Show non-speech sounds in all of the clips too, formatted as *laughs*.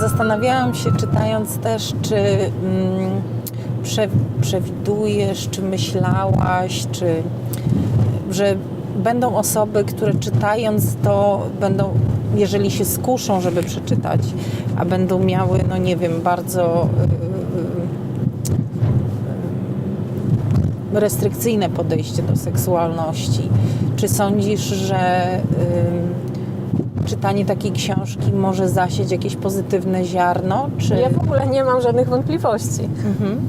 zastanawiałam się, czytając też, czy mm, prze, przewidujesz, czy myślałaś, czy że będą osoby, które czytając to będą, jeżeli się skuszą, żeby przeczytać, a będą miały, no nie wiem, bardzo y, y, restrykcyjne podejście do seksualności. Czy sądzisz, że y, czytanie takiej książki może zasieć jakieś pozytywne ziarno? Czy Ja w ogóle nie mam żadnych wątpliwości. Mhm.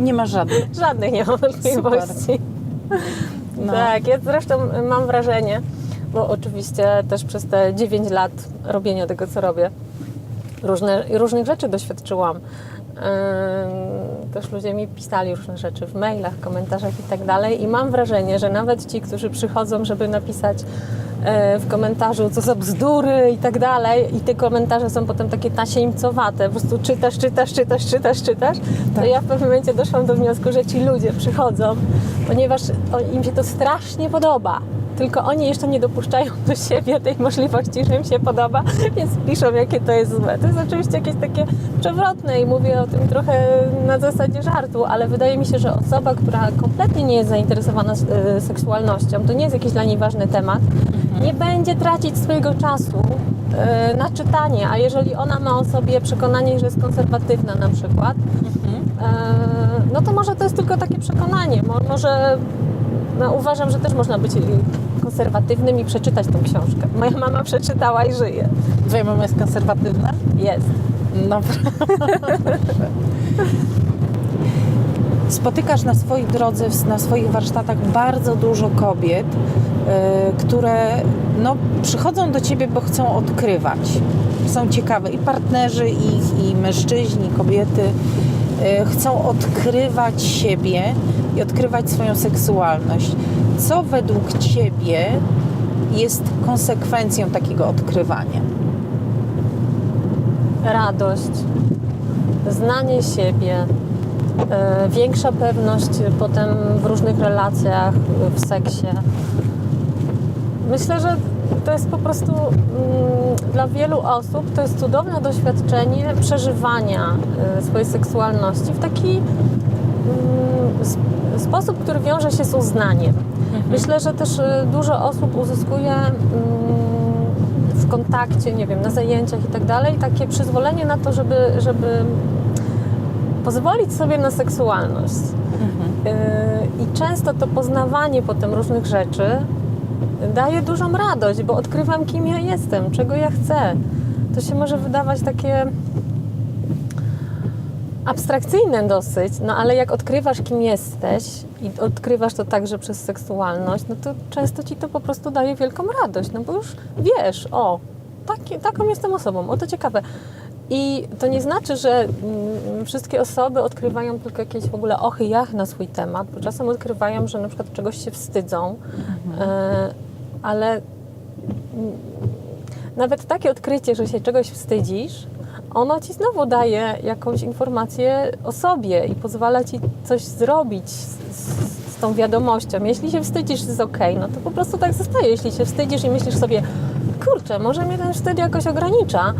nie ma żadnych? *laughs* Żadnych nie mam wątpliwości. No. Tak, ja zresztą mam wrażenie, bo oczywiście też przez te 9 lat robienia tego, co robię, różne, różnych rzeczy doświadczyłam. Też ludzie mi pisali różne rzeczy w mailach, komentarzach i tak dalej i mam wrażenie, że nawet ci, którzy przychodzą, żeby napisać w komentarzu, co za bzdury i tak dalej i te komentarze są potem takie tasiemcowate, po prostu czytasz, czytasz, czytasz, czytasz, czytasz, to Tak. ja w pewnym momencie doszłam do wniosku, że ci ludzie przychodzą, ponieważ im się to strasznie podoba, tylko oni jeszcze nie dopuszczają do siebie tej możliwości, że im się podoba, więc piszą, jakie to jest złe. To jest oczywiście jakieś takie przewrotne i mówię o tym trochę na zasadzie żartu, ale wydaje mi się, że osoba, która kompletnie nie jest zainteresowana e, seksualnością, to nie jest jakiś dla niej ważny temat, nie będzie tracić swojego czasu e, na czytanie, a jeżeli ona ma o sobie przekonanie, że jest konserwatywna na przykład, e, no to może to jest tylko takie przekonanie. Mo- Może no, uważam, że też można być konserwatywnym i przeczytać tą książkę. Moja mama przeczytała i żyje. Twoja mama jest konserwatywna? Jest. No. Spotykasz na swojej drodze, na swoich warsztatach bardzo dużo kobiet, które no, przychodzą do ciebie, bo chcą odkrywać. Są ciekawe i partnerzy, i, i mężczyźni, i kobiety y, chcą odkrywać siebie i odkrywać swoją seksualność. Co według ciebie jest konsekwencją takiego odkrywania? Radość, znanie siebie, e, większa pewność potem w różnych relacjach, w seksie. Myślę, że to jest po prostu mm, dla wielu osób to jest cudowne doświadczenie przeżywania e, swojej seksualności w taki mm, sp- sposób, który wiąże się z uznaniem. Myślę, że też e, dużo osób uzyskuje mm, w kontakcie, nie wiem, na zajęciach i tak dalej, takie przyzwolenie na to, żeby, żeby pozwolić sobie na seksualność. Yy, I często to poznawanie potem różnych rzeczy daje dużą radość, bo odkrywam, kim ja jestem, czego ja chcę. To się może wydawać takie abstrakcyjne dosyć, no ale jak odkrywasz, kim jesteś i odkrywasz to także przez seksualność, no to często ci to po prostu daje wielką radość, no bo już wiesz, o, taki, taką jestem osobą, o to ciekawe. I to nie znaczy, że mm, wszystkie osoby odkrywają tylko jakieś w ogóle ochy jach na swój temat, bo czasem odkrywają, że na przykład czegoś się wstydzą, e, ale mm, nawet takie odkrycie, że się czegoś wstydzisz, ono ci znowu daje jakąś informację o sobie i pozwala ci coś zrobić z, z, tą wiadomością. Jeśli się wstydzisz, jest ok, no to po prostu tak zostaje. Jeśli się wstydzisz i myślisz sobie, kurczę, może mnie ten wstyd jakoś ogranicza,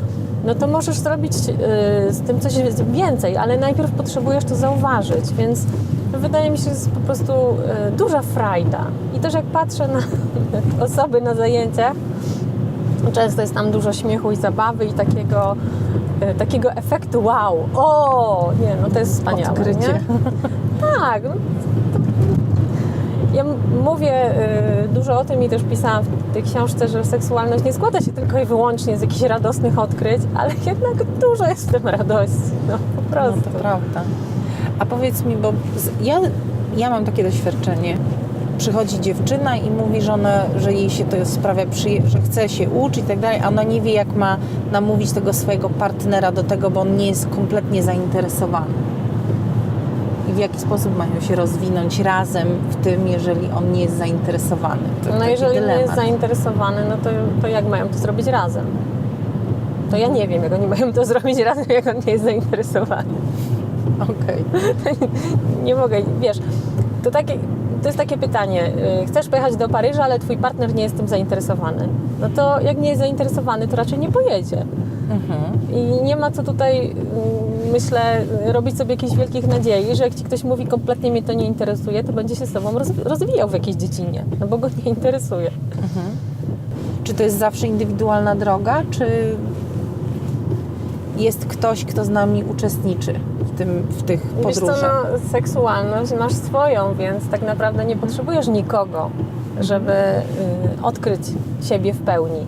no to możesz zrobić y, z tym coś więcej, ale najpierw potrzebujesz to zauważyć, więc wydaje mi się, że jest po prostu y, duża frajda. Też jak patrzę na *laughs* osoby na zajęciach, Często jest tam dużo śmiechu i zabawy i takiego, e, takiego efektu wow, o, nie, no to jest wspaniałe, Odkrycie. nie? *laughs* Tak. no, Ja mówię y, dużo o tym i też pisałam w tej książce, że seksualność nie składa się tylko i wyłącznie z jakichś radosnych odkryć, ale *laughs* jednak dużo jest w tym radości, no po No prostu. to prawda. A powiedz mi, bo ja, ja mam takie doświadczenie. Przychodzi dziewczyna i mówi, że, ona, że jej się to sprawia, że chce się uczyć i tak dalej, a ona nie wie, jak ma namówić tego swojego partnera do tego, bo on nie jest kompletnie zainteresowany. I w jaki sposób mają się rozwinąć razem w tym, jeżeli on nie jest zainteresowany. To No jeżeli nie jest dylemat. zainteresowany, no to, to jak mają to zrobić razem? To ja nie wiem, jak oni mają to *laughs* zrobić razem, jak on nie jest zainteresowany. Okej. *laughs* nie mogę, wiesz, to, takie, to jest takie pytanie. y, Chcesz pojechać do Paryża, ale twój partner nie jest tym zainteresowany. No to jak nie jest zainteresowany, to raczej nie pojedzie. Mhm. I nie ma co tutaj, mm, myślę, robić sobie jakichś wielkich nadziei, że jak ci ktoś mówi kompletnie mnie to nie interesuje, to będzie się z roz- rozwijał w jakiejś dziedzinie, no bo go nie interesuje. Czy to jest zawsze indywidualna droga, czy jest ktoś, kto z nami uczestniczy w, tym, w tych Wiesz podróżach? no, seksualność masz swoją, więc tak naprawdę nie potrzebujesz nikogo, żeby y, odkryć siebie w pełni.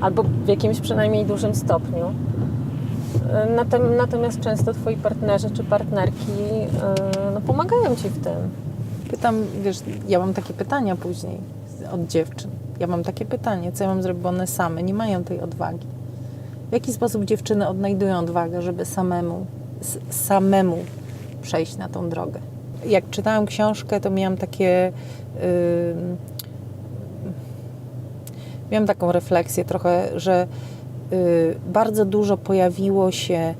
Albo w jakimś przynajmniej dużym stopniu. Y, Natomiast często twoi partnerzy czy partnerki y, no, pomagają ci w tym. Pytam, wiesz, ja mam takie pytania później od dziewczyn. Ja mam takie pytanie, co ja mam zrobić, one same nie mają tej odwagi. W jaki sposób dziewczyny odnajdują odwagę, żeby samemu, samemu przejść na tą drogę? Jak czytałam książkę, to miałam takie. ym, miałam taką refleksję trochę, że y, bardzo dużo pojawiło się.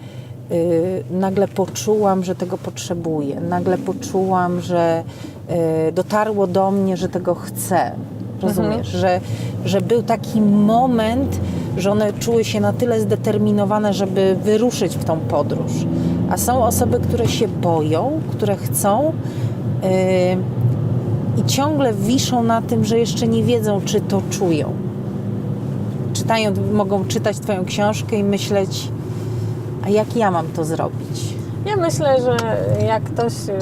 y, nagle poczułam, że tego potrzebuję. Nagle poczułam, że y, dotarło do mnie, że tego chcę. Rozumiesz, że, że był taki moment, że one czuły się na tyle zdeterminowane, żeby wyruszyć w tą podróż. A są osoby, które się boją, które chcą y, i ciągle wiszą na tym, że jeszcze nie wiedzą, czy to czują. Czytają, mogą czytać Twoją książkę i myśleć, a jak ja mam to zrobić? Ja myślę, że jak ktoś, y,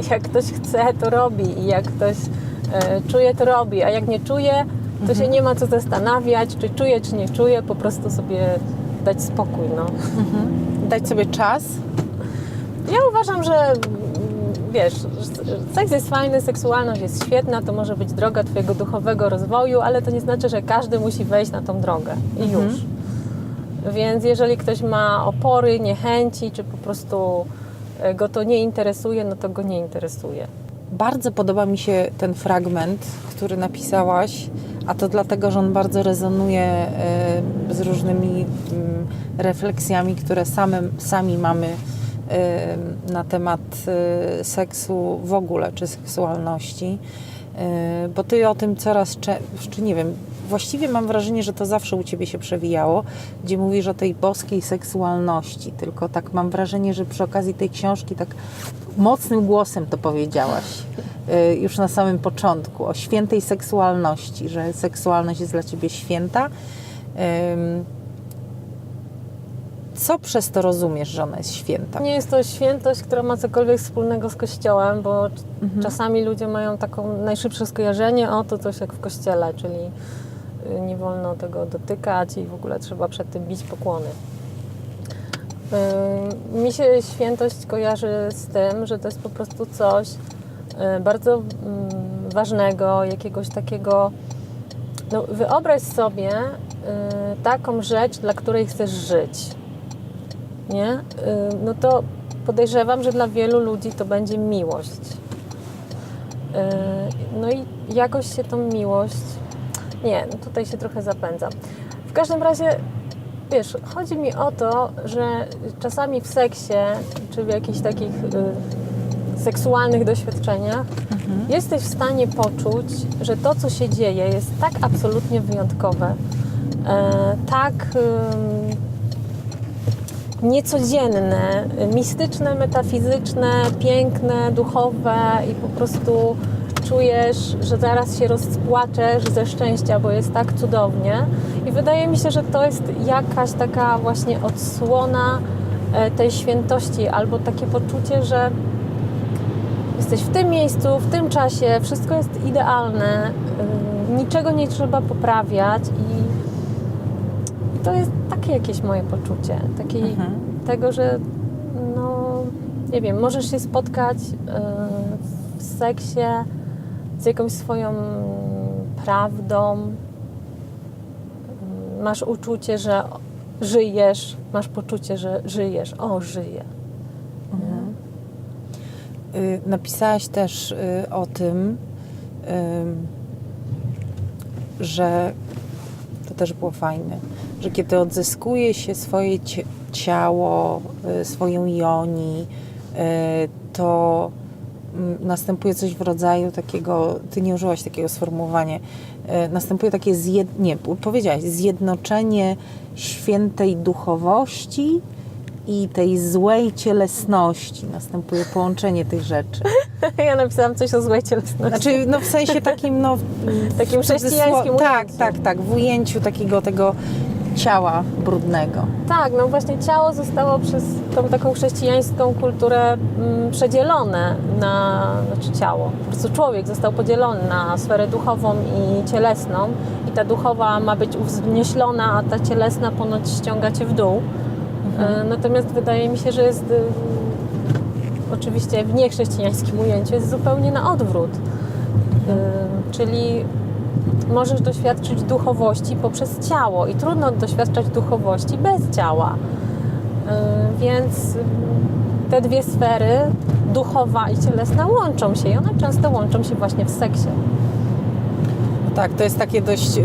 *laughs* jak ktoś chce, to robi i jak ktoś y, czuje, to robi, a jak nie czuje, to się nie ma co zastanawiać, czy czuje, czy nie czuje, po prostu sobie dać spokój. No. Dać sobie czas? Ja uważam, że wiesz, seks jest fajny, seksualność jest świetna, to może być droga Twojego duchowego rozwoju, ale to nie znaczy, że każdy musi wejść na tą drogę i Mhm. już. Więc jeżeli ktoś ma opory, niechęci, czy po prostu e, go to nie interesuje, no to go nie interesuje. Bardzo podoba mi się ten fragment, który napisałaś, a to dlatego, że on bardzo rezonuje e, z różnymi mm, refleksjami, które same, sami mamy e, na temat e, seksu w ogóle, czy seksualności. Bo ty o tym coraz czy nie wiem, właściwie mam wrażenie, że to zawsze u ciebie się przewijało, gdzie mówisz o tej boskiej seksualności. Tylko tak mam wrażenie, że przy okazji tej książki tak mocnym głosem to powiedziałaś y, już na samym początku o świętej seksualności, że seksualność jest dla ciebie święta. Co przez to rozumiesz, że ona jest święta? Nie jest to świętość, która ma cokolwiek wspólnego z Kościołem, bo Mhm. czasami ludzie mają taką najszybsze skojarzenie, o to coś jak w Kościele, czyli y, nie wolno tego dotykać i w ogóle trzeba przed tym bić pokłony. Y, Mi się świętość kojarzy z tym, że to jest po prostu coś y, bardzo mm, ważnego, jakiegoś takiego. No, wyobraź sobie y, taką rzecz, dla której chcesz żyć nie? Y, no to podejrzewam, że dla wielu ludzi to będzie miłość. Y, No i jakoś się tą miłość. Nie, no tutaj się trochę zapędzam. W każdym razie, wiesz, chodzi mi o to, że czasami w seksie, czy w jakichś takich y, seksualnych doświadczeniach, jesteś w stanie poczuć, że to, co się dzieje, jest tak absolutnie wyjątkowe, e, tak. ym, niecodzienne, mistyczne, metafizyczne, piękne, duchowe i po prostu czujesz, że zaraz się rozpłaczesz ze szczęścia, bo jest tak cudownie. I wydaje mi się, że to jest jakaś taka właśnie odsłona e, tej świętości albo takie poczucie, że jesteś w tym miejscu, w tym czasie, wszystko jest idealne, y, niczego nie trzeba poprawiać i to jest takie jakieś moje poczucie, takiej, Mhm. tego, że no, nie wiem, możesz się spotkać e, w seksie z jakąś swoją prawdą, Mm, masz uczucie, że żyjesz, masz poczucie, że żyjesz, o, żyję. Y, Napisałaś też y, o tym, ym, że to też było fajne, że kiedy odzyskuje się swoje ciało, y, swoją joni, to mm, następuje coś w rodzaju takiego, ty nie użyłaś takiego sformułowania, następuje takie zjed... nie, powiedziałaś, zjednoczenie świętej duchowości i tej złej cielesności. Następuje połączenie tych rzeczy. *laughs* Ja napisałam coś o złej cielesności. Znaczy, no w sensie *laughs* takim, no... Takim chrześcijańskim Tak, ujęciu. tak, tak. W ujęciu takiego tego ciała brudnego. Tak, no właśnie ciało zostało przez tą taką chrześcijańską kulturę mm, przedzielone na, znaczy ciało, po prostu człowiek został podzielony na sferę duchową i cielesną i ta duchowa ma być uwznieślona, a ta cielesna ponoć ściąga cię w dół. E, Natomiast wydaje mi się, że jest y, oczywiście w niechrześcijańskim ujęciu jest zupełnie na odwrót. Y, Czyli możesz doświadczyć duchowości poprzez ciało i trudno doświadczać duchowości bez ciała. Y, Więc te dwie sfery, duchowa i cielesna, łączą się i one często łączą się właśnie w seksie. Tak, to jest takie dość y,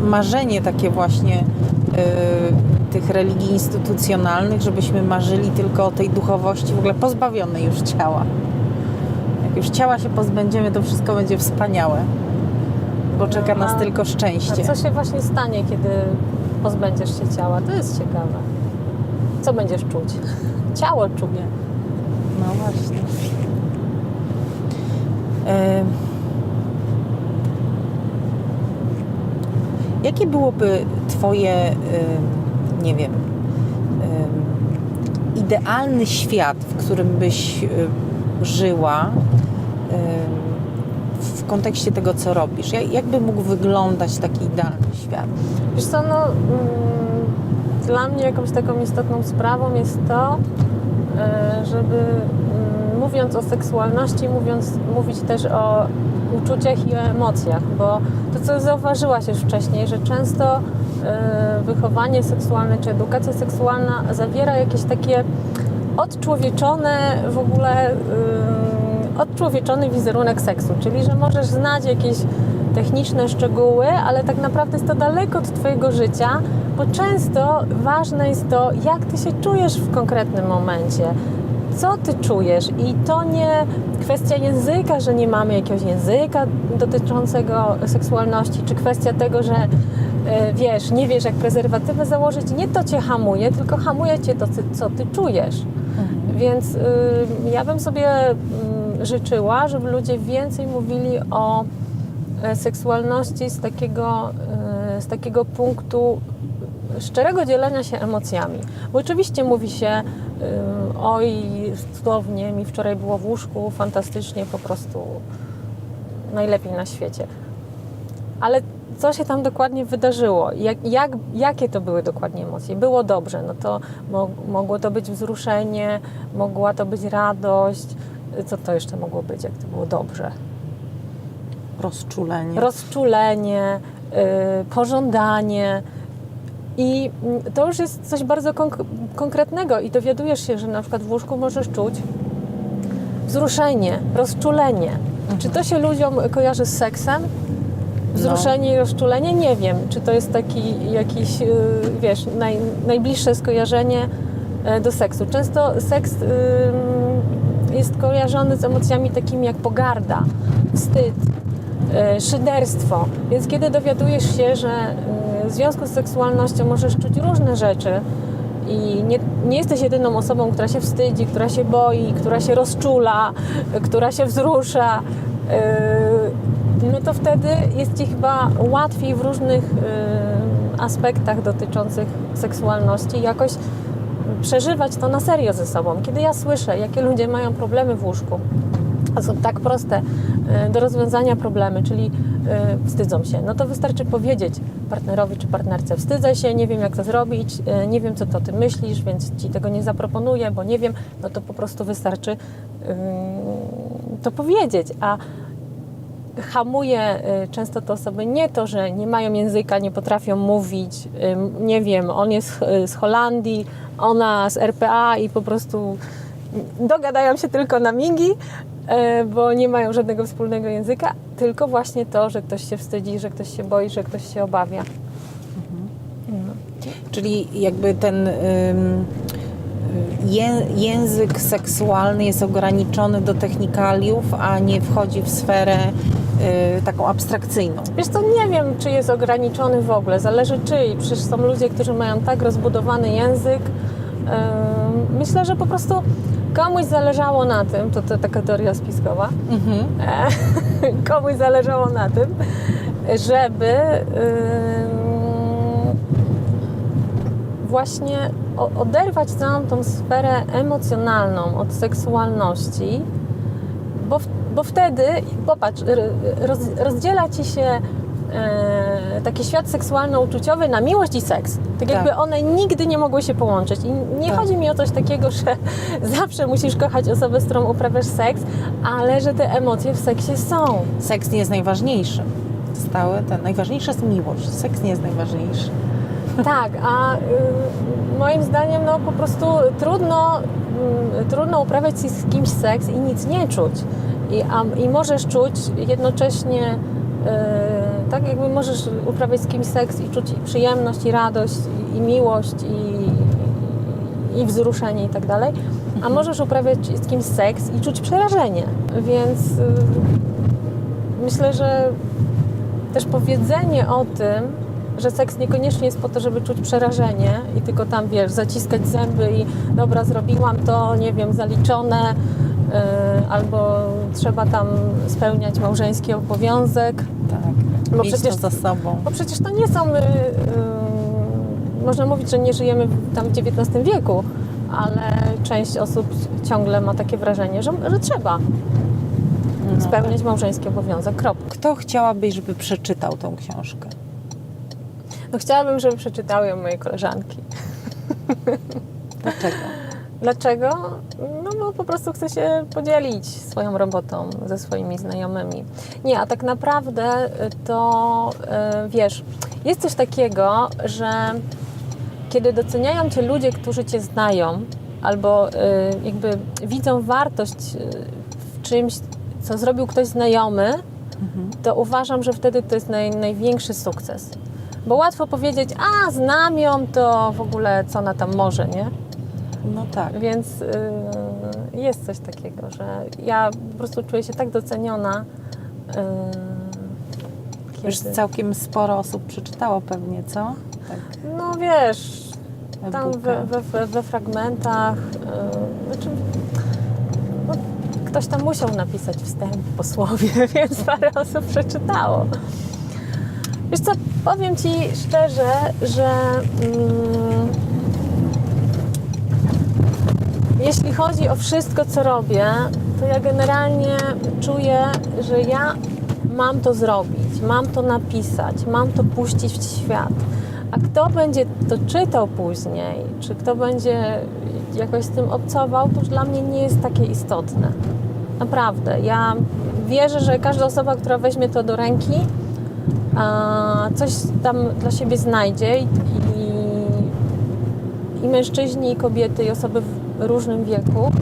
marzenie takie właśnie y, tych religii instytucjonalnych, żebyśmy marzyli tylko o tej duchowości w ogóle pozbawionej już ciała. Jak już ciała się pozbędziemy, to wszystko będzie wspaniałe, bo czeka No, nas a- tylko A szczęście. co się właśnie stanie, kiedy pozbędziesz się ciała? To jest ciekawe. Co będziesz czuć? Ciało czuje. No właśnie. E, Jakie byłoby Twoje, e, nie wiem, idealny świat, w którym byś żyła w kontekście tego, co robisz? Jak- Jakby mógł wyglądać taki idealny świat? Wiesz co, no, mm, dla mnie jakąś taką istotną sprawą jest to, e, żeby mm, mówiąc o seksualności, mówiąc, mówić też o uczuciach i o emocjach, bo to, co zauważyłaś już wcześniej, że często wychowanie seksualne czy edukacja seksualna zawiera jakieś takie odczłowieczone w ogóle ym, odczłowieczony wizerunek seksu, czyli że możesz znać jakieś techniczne szczegóły, ale tak naprawdę jest to daleko od Twojego życia, bo często ważne jest to, jak Ty się czujesz w konkretnym momencie. Co ty czujesz? I to nie kwestia języka, że nie mamy jakiegoś języka dotyczącego seksualności, czy kwestia tego, że wiesz, nie wiesz jak prezerwatywę założyć. Nie to cię hamuje, tylko hamuje cię to, co- ty czujesz. Więc y, ja bym sobie mm, życzyła, żeby ludzie więcej mówili o e, seksualności z takiego, e, z takiego punktu szczerego dzielenia się emocjami. Bo oczywiście mówi się, y, oj, cudownie, mi wczoraj było w łóżku, fantastycznie, po prostu najlepiej na świecie. Ale co się tam dokładnie wydarzyło? Jak, jak, jakie to były dokładnie emocje? Było dobrze, no to mo, mogło to być wzruszenie, mogła to być radość. Co to jeszcze mogło być, jak to było dobrze? Rozczulenie. rozczulenie, y, pożądanie. I to już jest coś bardzo konk- konkretnego i dowiadujesz się, że na przykład w łóżku możesz czuć wzruszenie, rozczulenie. Czy to się ludziom kojarzy z seksem? Wzruszenie i rozczulenie? Nie wiem. Czy to jest taki jakiś, y, wiesz, naj, najbliższe skojarzenie e, do seksu. Często seks jest kojarzony z emocjami takimi jak pogarda, wstyd, e, szyderstwo. Więc kiedy dowiadujesz się, że y, w związku z seksualnością możesz czuć różne rzeczy i nie, nie jesteś jedyną osobą, która się wstydzi, która się boi, która się rozczula, która się wzrusza, y, no to wtedy jest Ci chyba łatwiej w różnych y, aspektach dotyczących seksualności jakoś przeżywać to na serio ze sobą. Kiedy ja słyszę, jakie ludzie mają problemy w łóżku, a są tak proste y, do rozwiązania problemy, czyli y, wstydzą się, no to wystarczy powiedzieć partnerowi czy partnerce, wstydzę się, nie wiem jak to zrobić, y, nie wiem co to ty myślisz, więc ci tego nie zaproponuję, bo nie wiem, no to po prostu wystarczy to powiedzieć, a hamuje y, często te osoby nie to, że nie mają języka, nie potrafią mówić, nie wiem, on jest z Holandii, ona z RPA i po prostu dogadają się tylko na mingi, y, bo nie mają żadnego wspólnego języka, tylko właśnie to, że ktoś się wstydzi, że ktoś się boi, że ktoś się obawia. No. Czyli jakby ten ym, język seksualny jest ograniczony do technikaliów, a nie wchodzi w sferę taką abstrakcyjną. Wiesz co, nie wiem, czy jest ograniczony w ogóle, zależy czyj. Przecież są ludzie, którzy mają tak rozbudowany język. Ym, Myślę, że po prostu komuś zależało na tym, to, to taka teoria spiskowa, Mhm. *laughs* komuś zależało na tym, żeby właśnie oderwać całą tą sferę emocjonalną od seksualności, bo, bo wtedy, popatrz, roz, rozdziela ci się e, taki świat seksualno-uczuciowy na miłość i seks. Tak jakby Tak. one nigdy nie mogły się połączyć. I nie Tak. chodzi mi o coś takiego, że *laughs* zawsze musisz kochać osobę, z którą uprawiasz seks, ale że te emocje w seksie są. Seks nie jest najważniejszy. Stałe, ten, najważniejsza jest miłość. Seks nie jest najważniejszy. Tak, a y, moim zdaniem no po prostu trudno, trudno uprawiać z kimś seks i nic nie czuć. I, a, i możesz czuć jednocześnie, y, tak jakby możesz uprawiać z kimś seks i czuć i przyjemność, i radość, i, i miłość, i, i wzruszenie i tak dalej, a możesz uprawiać z kimś seks i czuć przerażenie. Więc y, myślę, że też powiedzenie o tym, że seks niekoniecznie jest po to, żeby czuć przerażenie i tylko tam, wiesz, zaciskać zęby i dobra, zrobiłam to, nie wiem, zaliczone, yy, albo trzeba tam spełniać małżeński obowiązek, Tak. Bo przecież- to za sobą. bo przecież to nie są, yy, yy, można mówić, że nie żyjemy tam w XIX wieku, ale część osób ciągle ma takie wrażenie, że, że trzeba No. spełniać małżeński obowiązek, kropka. Kto chciałabyś, żeby przeczytał tą książkę? No chciałabym, żeby przeczytały ją moje koleżanki. *laughs* Dlaczego? Dlaczego? No bo po prostu chcę się podzielić swoją robotą ze swoimi znajomymi. Nie, a tak naprawdę to y, wiesz, jest coś takiego, że kiedy doceniają cię ludzie, którzy cię znają, albo y, jakby widzą wartość y, w czymś, co zrobił ktoś znajomy, to uważam, że wtedy to jest naj, największy sukces. Bo łatwo powiedzieć, a znam ją, to w ogóle co ona tam może, nie? No tak. Więc y, jest coś takiego, że ja po prostu czuję się tak doceniona. y, Już kiedy- całkiem sporo osób przeczytało pewnie, co? Tak. No wiesz, tam e-booka. we, we, we, we fragmentach, y, znaczy, no, ktoś tam musiał napisać wstęp po słowie, *laughs* więc parę osób przeczytało. Wiesz co, powiem Ci szczerze, że mm, jeśli chodzi o wszystko, co robię, to ja generalnie czuję, że ja mam to zrobić, mam to napisać, mam to puścić w świat. A kto będzie to czytał później, czy kto będzie jakoś z tym obcował, to już dla mnie nie jest takie istotne. Naprawdę. Ja wierzę, że każda osoba, która weźmie to do ręki, coś tam dla siebie znajdzie i, i, mężczyźni, i kobiety, i osoby w różnym wieku.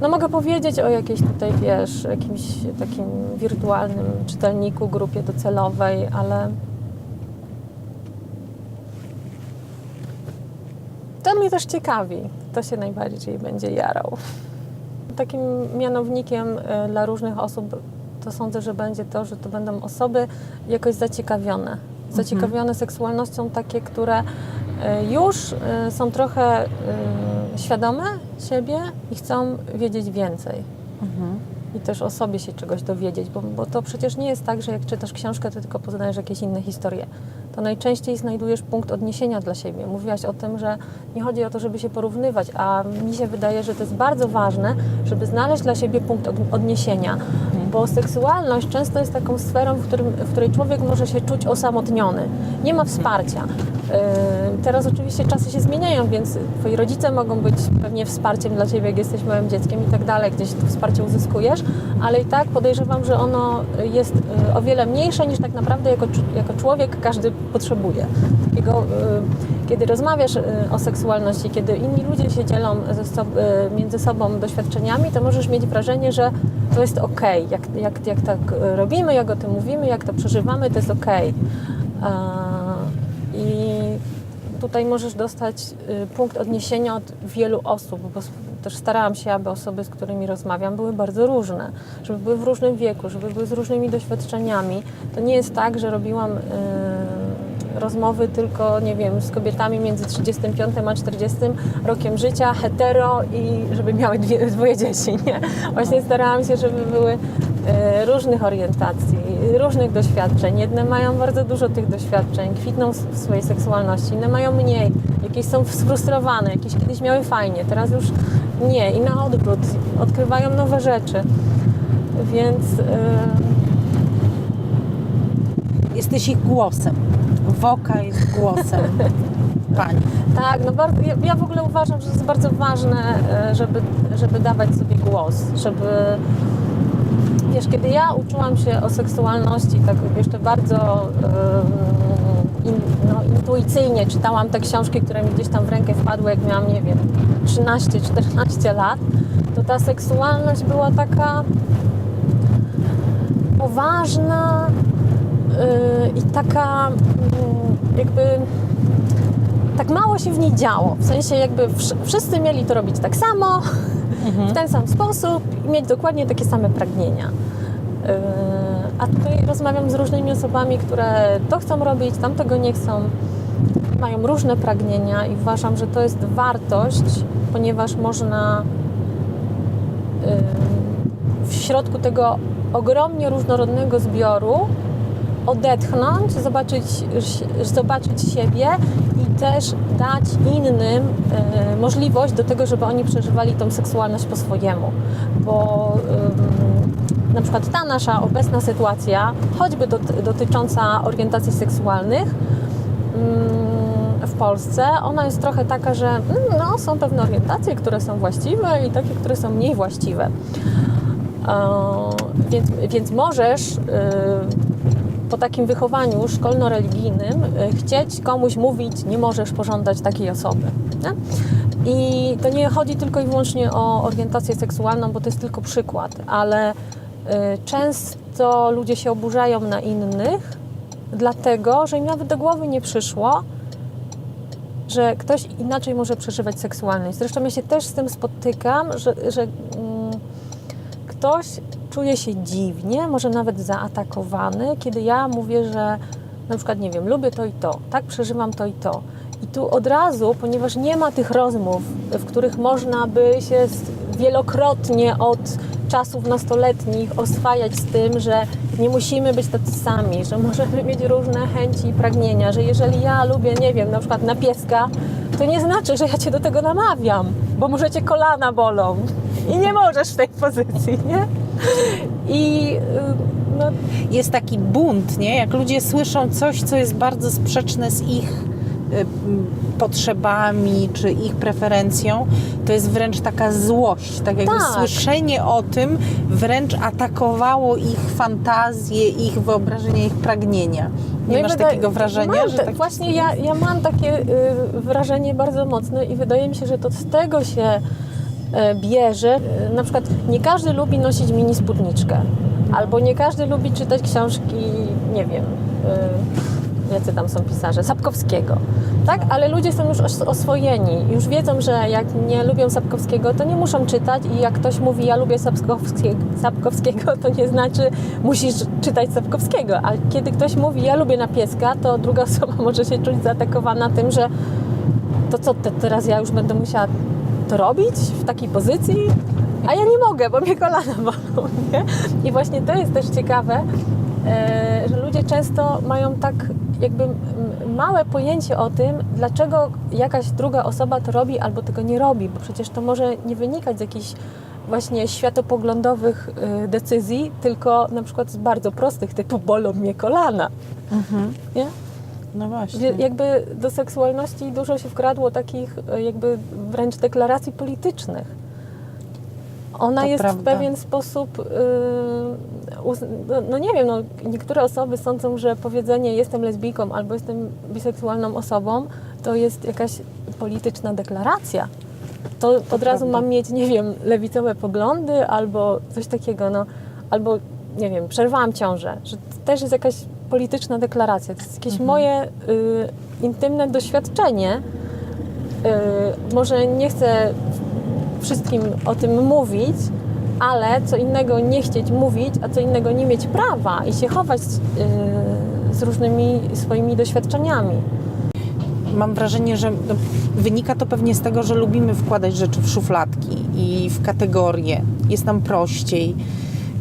No mogę powiedzieć o jakiejś tutaj, wiesz, jakimś takim wirtualnym czytelniku, grupie docelowej, ale to mnie też ciekawi. To się najbardziej będzie jarał. Takim mianownikiem e, dla różnych osób to sądzę, że będzie to, że to będą osoby jakoś zaciekawione. Zaciekawione seksualnością, takie, które e, już e, są trochę e, świadome siebie i chcą wiedzieć więcej. Mhm. I też o sobie się czegoś dowiedzieć, bo, bo to przecież nie jest tak, że jak czytasz książkę, to tylko poznajesz jakieś inne historie. To najczęściej znajdujesz punkt odniesienia dla siebie. Mówiłaś o tym, że nie chodzi o to, żeby się porównywać, a mi się wydaje, że to jest bardzo ważne, żeby znaleźć dla siebie punkt od- odniesienia, bo seksualność często jest taką sferą, w, którym, w której człowiek może się czuć osamotniony. Nie ma wsparcia. Yy, Teraz oczywiście czasy się zmieniają, więc twoi rodzice mogą być pewnie wsparciem dla ciebie, jak jesteś małym dzieckiem i tak dalej, gdzieś to wsparcie uzyskujesz, ale i tak podejrzewam, że ono jest y, o wiele mniejsze niż tak naprawdę jako, jako człowiek każdy potrzebuje. Takiego, y, kiedy rozmawiasz o seksualności, kiedy inni ludzie się dzielą między sobą doświadczeniami, to możesz mieć wrażenie, że to jest okej, jak, jak, jak tak y, robimy, jak o tym mówimy, jak to przeżywamy, to jest. A, I tutaj możesz dostać y, punkt odniesienia od wielu osób, bo też starałam się, aby osoby, z którymi rozmawiam, były bardzo różne, żeby były w różnym wieku, żeby były z różnymi doświadczeniami. To nie jest tak, że robiłam y, rozmowy tylko, nie wiem, z kobietami między 35 a 40 rokiem życia, hetero i żeby miały dwie, dwoje dzieci, nie? Właśnie starałam się, żeby były e, różnych orientacji, różnych doświadczeń. Jedne mają bardzo dużo tych doświadczeń, kwitną w swojej seksualności, inne mają mniej, jakieś są sfrustrowane, jakieś kiedyś miały fajnie, teraz już nie i na odwrót, odkrywają nowe rzeczy. Więc e, Jesteś ich głosem. Woka jest głosem *laughs* pani. Tak, no bardzo, ja, ja w ogóle uważam, że jest bardzo ważne, e, żeby, żeby dawać sobie głos, żeby... Wiesz, kiedy ja uczyłam się o seksualności, tak jeszcze bardzo em, in, no, intuicyjnie czytałam te książki, które mi gdzieś tam w rękę wpadły, jak miałam, nie wiem, 13-14 lat, to ta seksualność była taka poważna i taka mm, jakby tak mało się w niej działo. W sensie jakby wsz- wszyscy mieli to robić tak samo, *laughs* w ten sam sposób i mieć dokładnie takie same pragnienia. Yy, A tutaj rozmawiam z różnymi osobami, które to chcą robić, tamtego nie chcą. Mają różne pragnienia i uważam, że to jest wartość, ponieważ można yy, w środku tego ogromnie różnorodnego zbioru odetchnąć, zobaczyć, zobaczyć siebie i też dać innym e, możliwość do tego, żeby oni przeżywali tą seksualność po swojemu. Bo na przykład ta nasza obecna sytuacja, choćby dot, dotycząca orientacji seksualnych, ym, w Polsce, ona jest trochę taka, że mm, no, są pewne orientacje, które są właściwe i takie, które są mniej właściwe. E, więc, więc możesz e, po takim wychowaniu szkolno-religijnym e, chcieć komuś mówić, nie możesz pożądać takiej osoby. Nie? I to nie chodzi tylko i wyłącznie o orientację seksualną, bo to jest tylko przykład, ale e, często ludzie się oburzają na innych, dlatego że im nawet do głowy nie przyszło, że ktoś inaczej może przeżywać seksualność. Zresztą ja się też z tym spotykam, że, że mm, ktoś czuje się dziwnie, może nawet zaatakowany, kiedy ja mówię, że na przykład, nie wiem, lubię to i to, tak przeżywam to i to. I tu od razu, ponieważ nie ma tych rozmów, w których można by się wielokrotnie od czasów nastoletnich oswajać z tym, że nie musimy być tacy sami, że możemy mieć różne chęci i pragnienia, że jeżeli ja lubię, nie wiem, na przykład na pieska, to nie znaczy, że ja cię do tego namawiam, bo może cię kolana bolą i nie możesz w tej pozycji, nie? I y, no, Jest taki bunt, nie? Jak ludzie słyszą coś, co jest bardzo sprzeczne z ich y, potrzebami czy ich preferencją, to jest wręcz taka złość. Tak jakby Tak. słyszenie o tym wręcz atakowało ich fantazje, ich wyobrażenia, ich pragnienia. Nie No masz wydaje- takiego wrażenia, mam że tak Właśnie ja, ja mam takie y, wrażenie bardzo mocne i wydaje mi się, że to z tego się bierze. Y, na przykład nie każdy lubi nosić mini spódniczkę. Albo nie każdy lubi czytać książki, nie wiem, y, jacy tam są pisarze, Sapkowskiego. Tak? Ale ludzie są już os- oswojeni, już wiedzą, że jak nie lubią Sapkowskiego, to nie muszą czytać i jak ktoś mówi, ja lubię Sapkowskie- Sapkowskiego, to nie znaczy, musisz czytać Sapkowskiego. A kiedy ktoś mówi, ja lubię na pieska, to druga osoba *laughs* może się czuć zaatakowana tym, że to co, te, teraz ja już będę musiała to robić w takiej pozycji? A ja nie mogę, bo mnie kolana bolą, nie? I właśnie to jest też ciekawe, e, że ludzie często mają tak jakby małe pojęcie o tym, dlaczego jakaś druga osoba to robi albo tego nie robi, bo przecież to może nie wynikać z jakichś właśnie światopoglądowych e, decyzji, tylko na przykład z bardzo prostych, typu bolą mnie kolana, Mhm. nie? No właśnie. Jakby do seksualności dużo się wkradło takich e, jakby wręcz deklaracji politycznych. Ona To jest w prawda. pewien sposób, yy, uz- no, no nie wiem, no, niektóre osoby sądzą, że powiedzenie jestem lesbijką albo jestem biseksualną osobą to jest jakaś polityczna deklaracja. To, od razu prawda. mam mieć, nie wiem, lewicowe poglądy albo coś takiego, no, albo nie wiem, przerwałam ciążę, że to też jest jakaś polityczna deklaracja, to jest jakieś Mhm. moje y, intymne doświadczenie. Y, może nie chcę wszystkim o tym mówić, ale co innego nie chcieć mówić, a co innego nie mieć prawa i się chować y, z różnymi swoimi doświadczeniami. Mam wrażenie, że no, wynika to pewnie z tego, że lubimy wkładać rzeczy w szufladki i w kategorie. Jest nam prościej.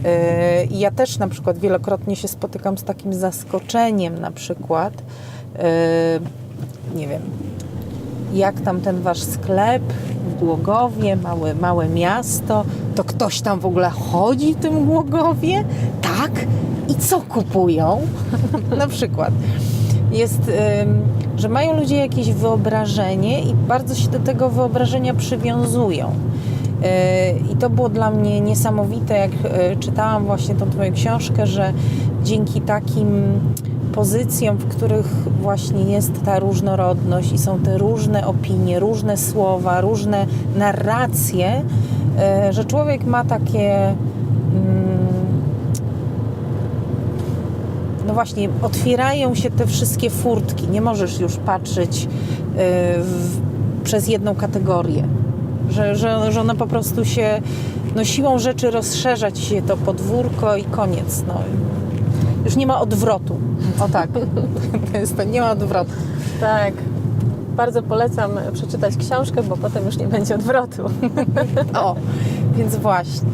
Yy, I ja też na przykład wielokrotnie się spotykam z takim zaskoczeniem, na przykład, yy, nie wiem, jak tam ten wasz sklep w Głogowie, małe, małe miasto, to ktoś tam w ogóle chodzi w tym Głogowie? Tak? I co kupują? *laughs* na przykład. Jest, że mają ludzie jakieś wyobrażenie i bardzo się do tego wyobrażenia przywiązują. Yy, I to było dla mnie niesamowite, jak yy, czytałam właśnie tą Twoją książkę, że dzięki takim pozycjom, w których właśnie jest ta różnorodność i są te różne opinie, różne słowa, różne narracje, yy, że człowiek ma takie. mm, no właśnie, otwierają się te wszystkie furtki. Nie możesz już patrzeć przez jedną kategorię. Że, że, że one po prostu się, no siłą rzeczy rozszerzać się to podwórko i koniec. No. Już nie ma odwrotu. O tak. *laughs* To jest to, nie ma odwrotu. Tak. Bardzo polecam przeczytać książkę, bo potem już nie będzie odwrotu. *laughs* O, więc właśnie.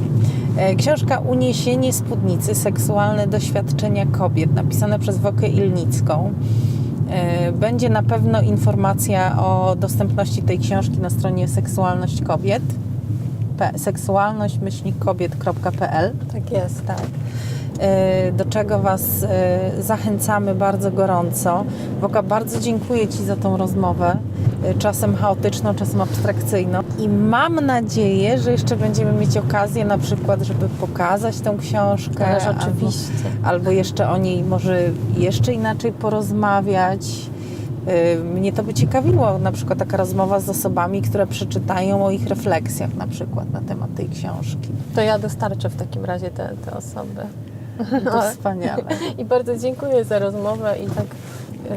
E, Książka Uniesienie spódnicy. Seksualne doświadczenia kobiet, napisane przez Wokę Ilnicką. E, Będzie na pewno informacja o dostępności tej książki na stronie Seksualność Kobiet. Seksualność-kobiet.pl Tak jest. tak. E, Do czego Was e, zachęcamy bardzo gorąco. Woka, bardzo dziękuję Ci za tą rozmowę. Czasem chaotyczną, czasem abstrakcyjną. I mam nadzieję, że jeszcze będziemy mieć okazję na przykład, żeby pokazać tą książkę. Ależ albo- oczywiście. Albo jeszcze o niej może jeszcze inaczej porozmawiać. E, Mnie to by ciekawiło, na przykład taka rozmowa z osobami, które przeczytają o ich refleksjach na przykład na temat tej książki. To ja dostarczę w takim razie te, te osoby. *laughs* To wspaniale. I bardzo dziękuję za rozmowę i tak, yy,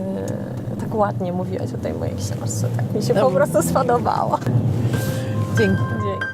tak ładnie mówiłaś o tej mojej książce. Tak mi się po Dobrze. prostu spodobało. Dzięki. Dzięki.